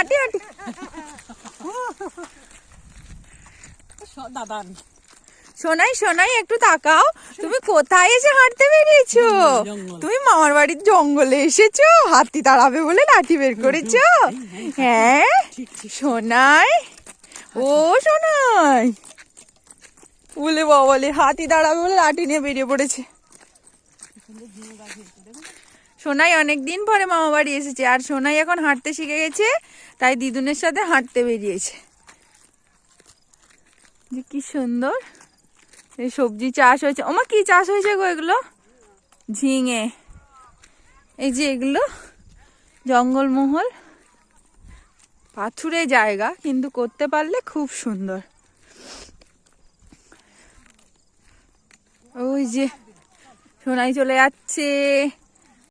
হাঁটি হাঁটি। দাদান সোনাই সোনাই একটু তাকাও। তুমি কোথায় এসে হাঁটতে বেরিয়েছো? তুমি মামার বাড়ির জঙ্গলে এসেছ? হাতি তাড়াবে বলে লাঠি বের করেছ? হ্যাঁ, হ্যাঁ? সোনাই? ও সোনাই! বলে বলে হাতি দাঁড়াবে বলে লাঠি নিয়ে বেরিয়ে পড়েছে। সোনাই অনেক দিন পরে মামা বাড়ি এসেছে, আর সোনাই এখন হাঁটতে শিখে গেছে, তাই দিদুনের সাথে হাঁটতে বেরিয়েছে। যে কি সুন্দর, এই সবজি চাষ হয়েছে। ওমা, কি চাষ হয়েছে গো এগুলো? ঝিঙে। এই যে এগুলো, জঙ্গলমহল। পাথুরে জায়গা, কিন্তু করতে পারলে খুব সুন্দর। ওই যে সোনাই চলে যাচ্ছে।